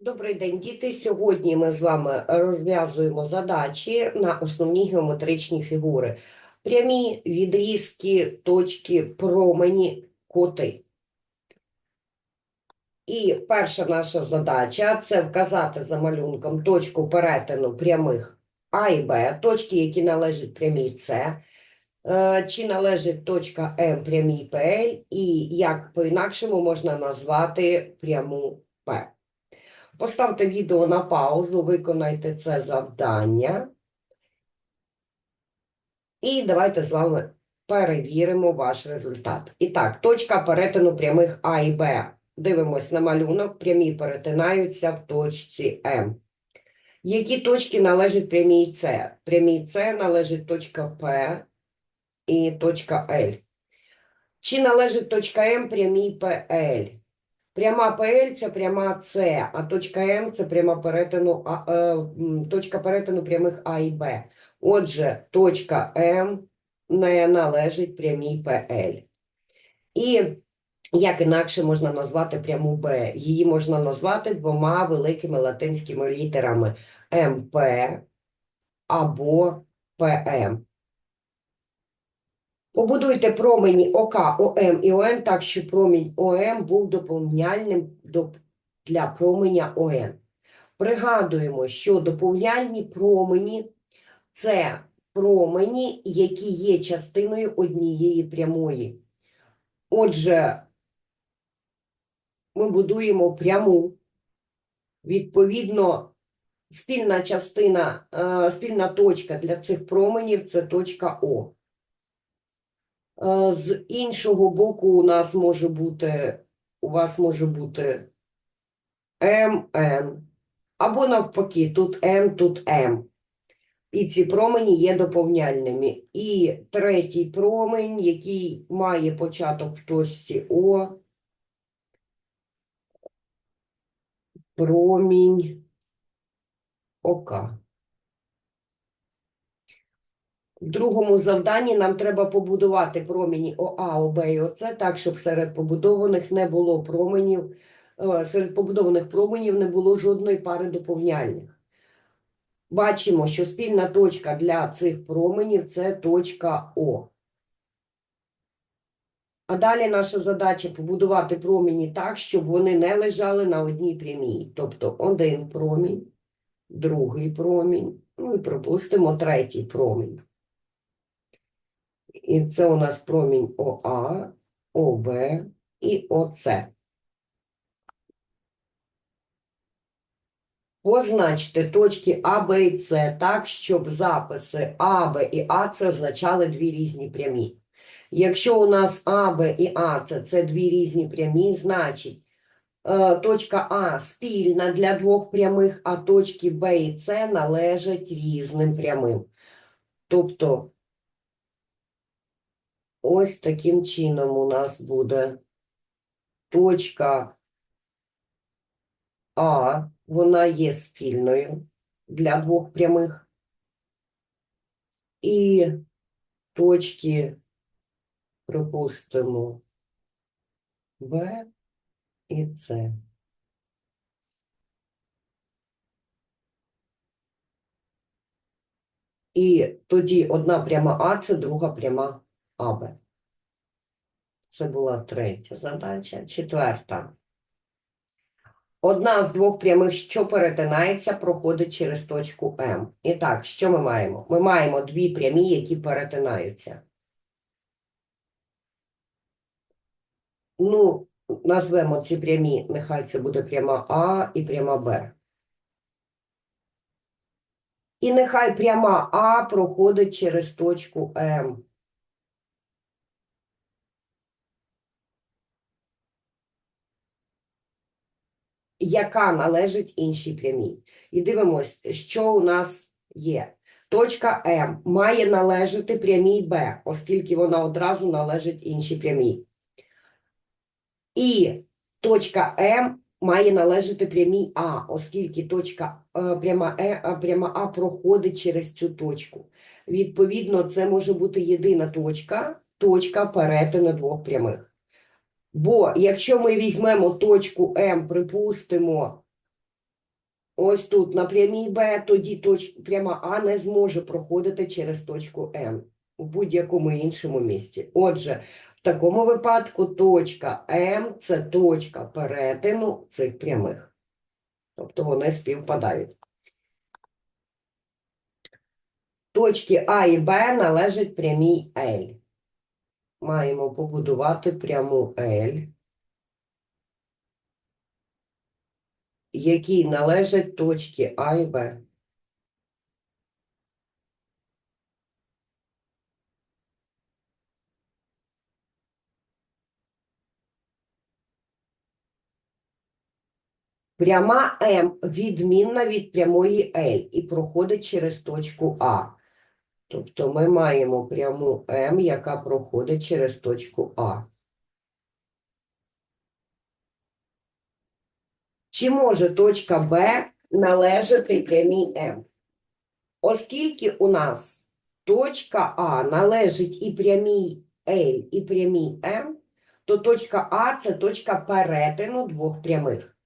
Добрий день, діти. Сьогодні ми з вами розв'язуємо задачі на основні геометричні фігури. Прямі, відрізки, точки, промені, коти. І перша наша задача це вказати за малюнком точку перетину прямих А і Б, точки, які належать прямій С, е, чи належить точка М прямій ПЛ, і як по-інакшому можна назвати пряму П. Поставте відео на паузу, виконайте це завдання. І давайте з вами перевіримо ваш результат. І так, точка перетину прямих А і Б. Дивимось на малюнок, прямі перетинаються в точці М. Які точки належать прямій С? Прямій С належить точка П і точка Л. Чи належить точка М прямій ПЛ? Пряма ПЛ це пряма С, а точка М це пряма перетину, а, е, точка перетину прямих А і Б. Отже, точка М не належить прямій ПЛ. І як інакше можна назвати пряму Б? Її можна назвати двома великими латинськими літерами МП або ПМ. Побудуйте промені ОК, ОМ і ОН так, щоб промінь ОМ був доповняльним до, для променя ОН. Пригадуємо, що доповняльні промені – це промені, які є частиною однієї прямої. Отже, ми будуємо пряму, відповідно, спільна частина, е, спільна точка для цих променів – це точка О. Е, З іншого боку у нас може бути, у вас може бути МН, або навпаки, тут Н, тут М. І ці промені є доповняльними. І третій промень, який має початок в точці О, промінь ОК. В другому завданні нам треба побудувати промені ОА, ОБ і ОЦ так, щоб серед побудованих не було променів, е, серед побудованих променів не було жодної пари доповняльних. Бачимо, що спільна точка для цих променів це точка О. А далі наша задача побудувати промені так, щоб вони не лежали на одній прямій. Тобто один промінь, другий промінь, ну і пропустимо третій промінь. І це у нас промінь ОА, ОБ і ОЦ. Позначте точки А, Б і С так, щоб записи А, Б і АЦ означали дві різні прямі. Якщо у нас А, Б і АЦ – це дві різні прямі, значить е, точка А спільна для двох прямих, а точки Б і С належать різним прямим. Тобто Ось таким чином у нас буде точка А, вона є спільною для двох прямих. І точки, припустимо, Б і С. І тоді одна пряма А це друга пряма АБ. Це була третя задача. Четверта. Одна з двох прямих, що перетинається, проходить через точку М. І так, що ми маємо? Ми маємо дві прямі, які перетинаються. Ну, назвемо ці прямі, нехай це буде пряма А і пряма Б. І нехай пряма А проходить через точку М. яка належить іншій прямій. І дивимось, що у нас є. Точка М має належати прямій Б, оскільки вона одразу належить іншій прямій. І точка М має належати прямій А, оскільки точка е, пряма, е, пряма А проходить через цю точку. Відповідно, це може бути єдина точка, точка перетину двох прямих. Бо якщо ми візьмемо точку М, припустимо, ось тут на прямій Б, тоді точ... пряма А не зможе проходити через точку М у будь-якому іншому місці. Отже, в такому випадку точка М – це точка перетину цих прямих. Тобто вони співпадають. Точки А і Б належать прямій L. Маємо побудувати пряму L, якій належать точки А і Б. Пряма М відмінна від прямої L і проходить через точку А. Тобто ми маємо пряму М, яка проходить через точку А. Чи може точка Б належати прямій М? Оскільки у нас точка А належить і прямій L, і прямій М, то точка А це точка перетину двох прямих.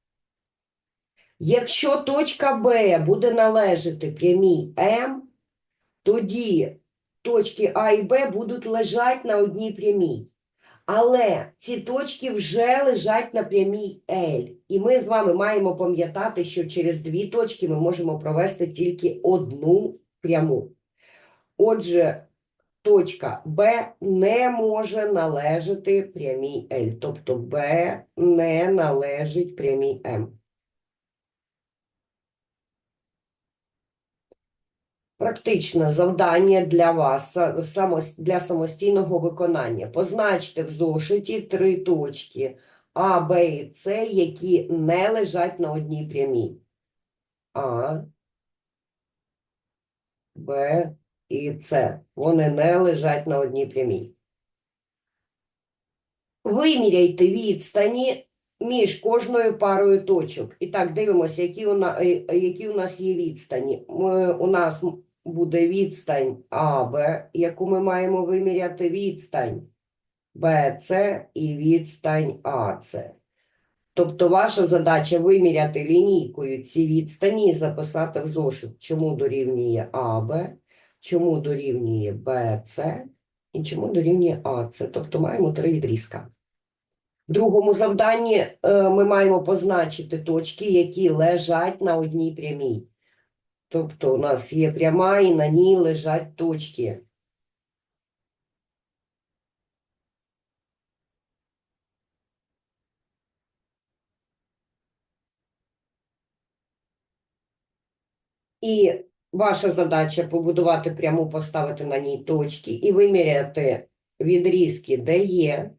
Якщо точка Б буде належати прямій М, тоді точки А і Б будуть лежати на одній прямій. Але ці точки вже лежать на прямій L. І ми з вами маємо пам'ятати, що через дві точки ми можемо провести тільки одну пряму. Отже, точка Б не може належати прямій L. Тобто Б не належить прямій М. Практичне завдання для вас для самостійного виконання. Позначте в зошиті три точки А, Б і С, які не лежать на одній прямій. А, Б і С. Вони не лежать на одній прямій. Виміряйте відстані між кожною парою точок. І так, дивимося, які у, е, е, нас є відстані. Ми, у нас буде відстань АБ, яку ми маємо виміряти, відстань БЦ і відстань АЦ. Тобто ваша задача виміряти лінійкою ці відстані і записати в зошит, чому дорівнює АБ, чому дорівнює БЦ і чому дорівнює АЦ. Тобто маємо три відрізка. В другому завданні е, ми маємо позначити точки, які лежать на одній прямій. Тобто у нас є пряма і на ній лежать точки. І ваша задача побудувати пряму, поставити на ній точки і виміряти відрізки, є,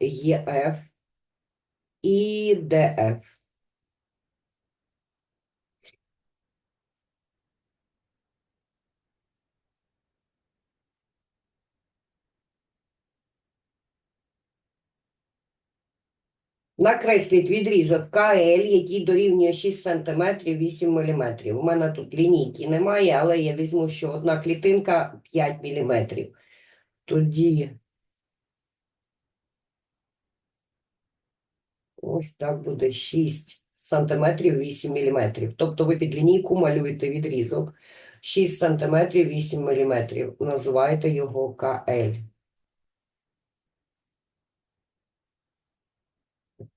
ЄФ і ДФ. Накресліть відрізок КЛ, який дорівнює 6 см 8 мм. У мене тут лінійки немає, але я візьму, що одна клітинка 5 мм. Тоді ось так буде 6 см 8 мм. Тобто ви під лінійку малюєте відрізок 6 см 8 мм. Називаєте його КЛ.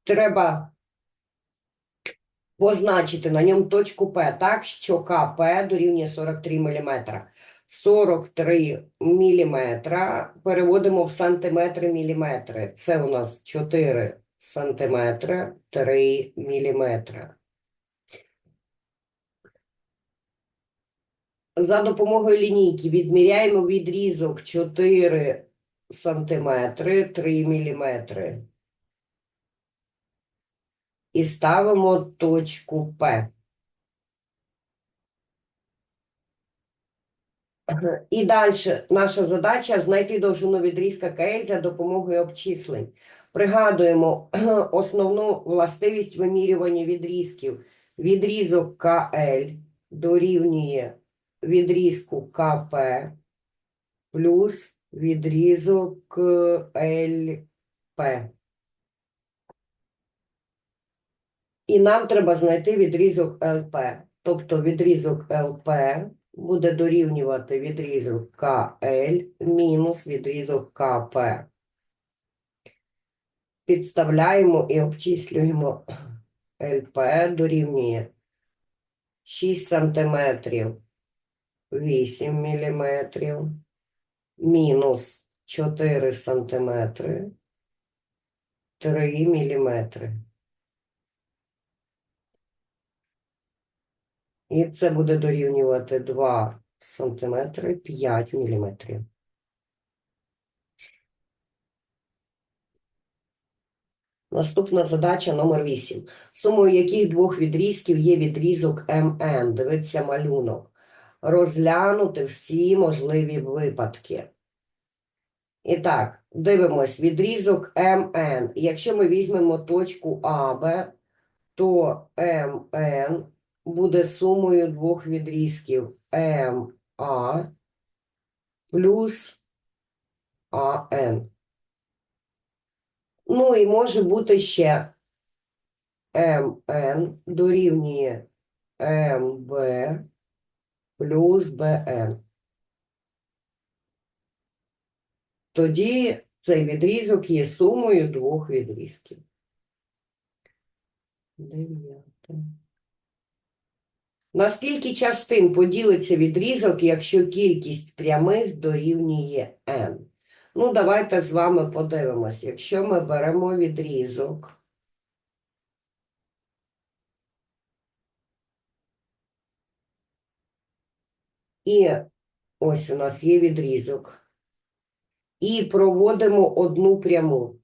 Треба позначити на ньому точку П, так, що КП дорівнює 43 мм. 43 мм переводимо в сантиметри міліметри. Це у нас 4 сантиметри 3 міліметри. За допомогою лінійки відміряємо відрізок 4 сантиметри 3 міліметри. І ставимо точку П. І далі наша задача знайти довжину відрізка КЛ за допомогою обчислень. Пригадуємо основну властивість вимірювання відрізків. Відрізок КЛ дорівнює відрізку КП плюс відрізок ЛП. І нам треба знайти відрізок ЛП. Тобто відрізок ЛП буде дорівнювати відрізок КЛ мінус відрізок КП. Підставляємо і обчислюємо ЛП дорівнює 6 сантиметрів 8 міліметрів мінус 4 сантиметри 3 міліметри. І це буде дорівнювати 2 сантиметри 5 міліметрів. Наступна задача номер 8. Сумою яких двох відрізків є відрізок МН? Дивиться малюнок. Розглянути всі можливі випадки. І так, дивимось, відрізок МН. Якщо ми візьмемо точку АБ, то МН буде сумою двох відрізків МА плюс АН. Ну і може бути ще МН дорівнює МБ плюс БН. Тоді цей відрізок є сумою двох відрізків. Дев'яте. На скільки частин поділиться відрізок, якщо кількість прямих дорівнює n? Ну, давайте з вами подивимось. Якщо ми беремо відрізок, і ось у нас є відрізок, і проводимо одну пряму.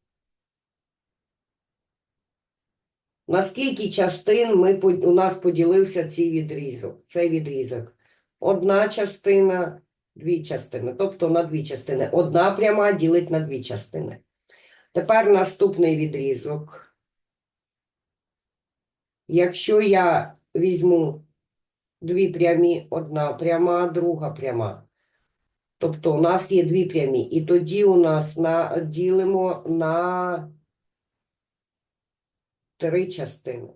На скільки частин ми, у нас поділився цей відрізок? Цей відрізок. Одна частина, дві частини. Тобто на дві частини. Одна пряма ділить на дві частини. Тепер наступний відрізок. Якщо я візьму дві прямі, одна пряма, друга пряма. Тобто у нас є дві прямі. І тоді у нас на, ділимо на три частини.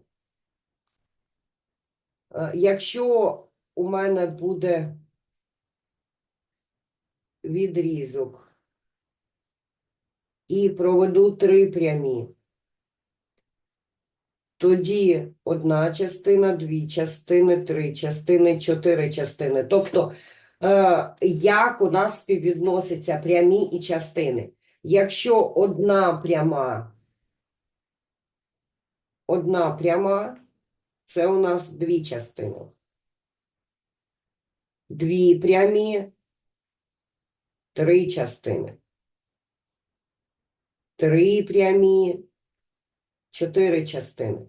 Е, Якщо у мене буде відрізок і проведу три прямі, тоді одна частина, дві частини, три частини, чотири частини. Тобто, е, як у нас співвідносяться прямі і частини? Якщо одна пряма Одна пряма це у нас дві частини. Дві прямі, три частини. Три прямі, чотири частини.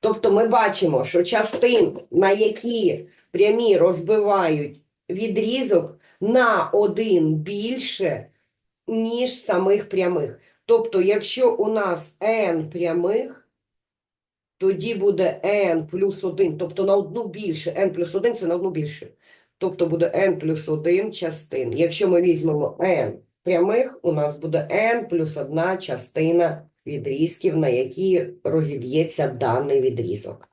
Тобто ми бачимо, що частин, на які прямі розбивають відрізок, на один більше, ніж самих прямих. Тобто, якщо у нас n прямих, тоді буде n плюс 1, тобто на одну більше. n плюс 1 це на одну більше. Тобто буде n плюс 1 частин. Якщо ми візьмемо n прямих, у нас буде n плюс 1 частина відрізків, на які розіб'ється даний відрізок.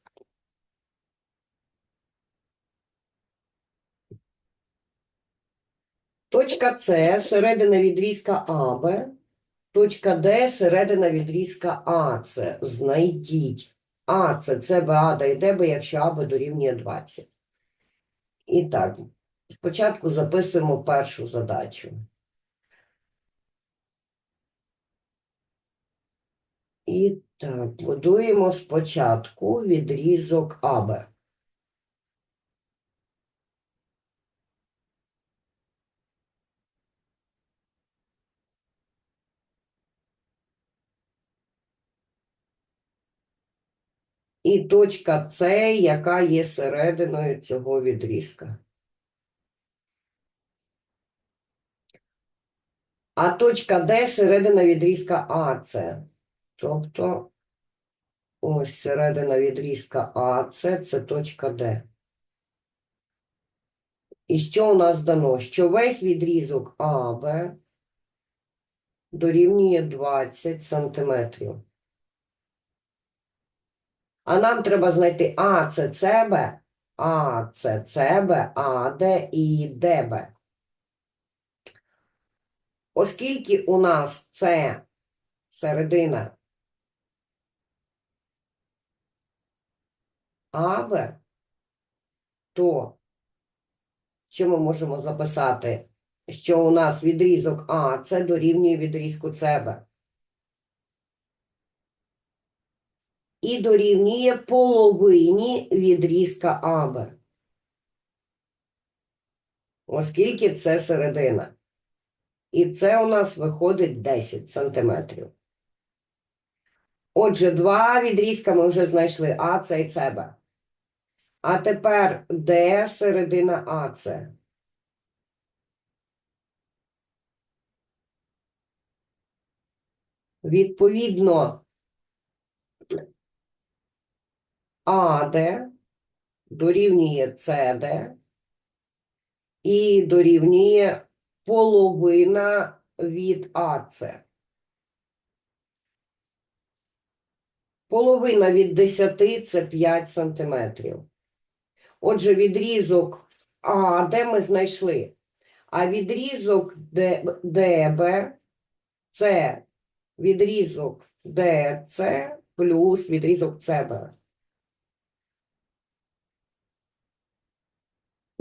Точка С – середина відрізка АБ. Точка Д – середина відрізка АЦ. Знайдіть. АЦ – це БА да би, якщо АБ дорівнює 20. І так, спочатку записуємо першу задачу. І так, будуємо спочатку відрізок АБ. І точка С, яка є серединою цього відрізка. А точка Д середина відрізка АЦ. Тобто ось середина відрізка АЦ це точка Д. І що у нас дано? Що весь відрізок АБ дорівнює 20 сантиметрів. А нам треба знайти А, це СБ, А, це СБ, АД і ДБ. Оскільки у нас це середина АБ, то що ми можемо записати? Що у нас відрізок А це дорівнює відрізку СБ. І дорівнює половині відрізка АБ. Оскільки це середина. І це у нас виходить 10 сантиметрів. Отже, два відрізка ми вже знайшли А, С і СБ. А тепер де середина АЦ? Відповідно, АД дорівнює СД і дорівнює половина від АЦ. Половина від 10 – це 5 сантиметрів. Отже, відрізок А, де ми знайшли? А відрізок ДБ – це відрізок ДЦ плюс відрізок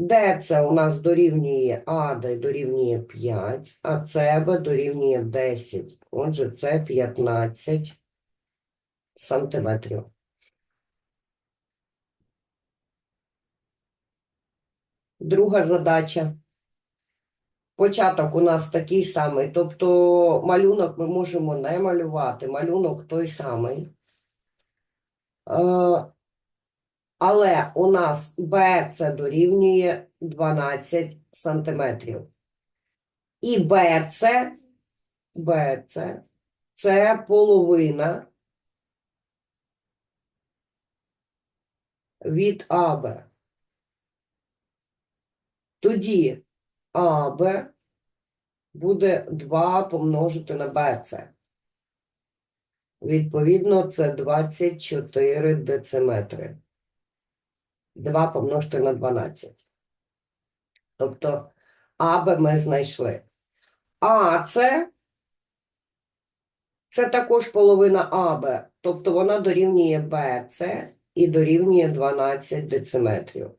СБ. ДЦ у нас дорівнює АД дорівнює 5, а СБ дорівнює 10. Отже, це 15 сантиметрів. Друга задача. Початок у нас такий самий, тобто малюнок ми можемо не малювати, малюнок той самий. Але у нас Б це дорівнює 12 сантиметрів. І БЦ, БЦ це половина від АБ. Тоді АБ буде 2 помножити на БЦ. Відповідно, це 24 дециметри. 2 помножити на 12. Тобто АБ ми знайшли. А це, це також половина АБ. Тобто вона дорівнює БЦ і дорівнює 12 дециметрів.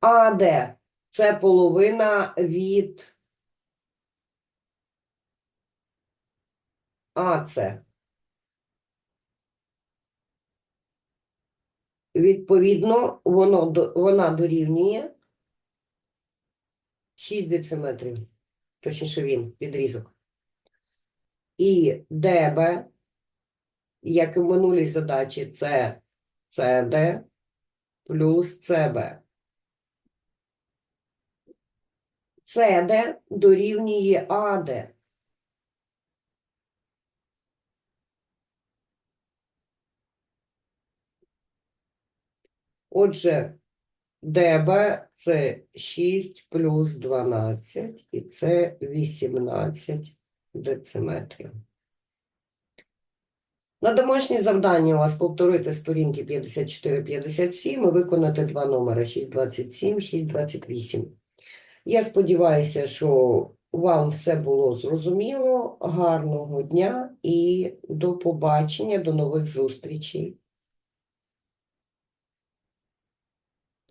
АД це половина від АЦ. Відповідно, воно, вона дорівнює 6 дециметрів. Точніше він, відрізок. І ДБ, як і в минулій задачі, це СД плюс СБ. СД дорівнює АД. Отже, ДБ це 6 плюс 12, і це 18 дециметрів. На домашнє завдання у вас повторити сторінки 54-57 і виконати два номери 627, 628. Я сподіваюся, що вам все було зрозуміло. Гарного дня і до побачення, до нових зустрічей.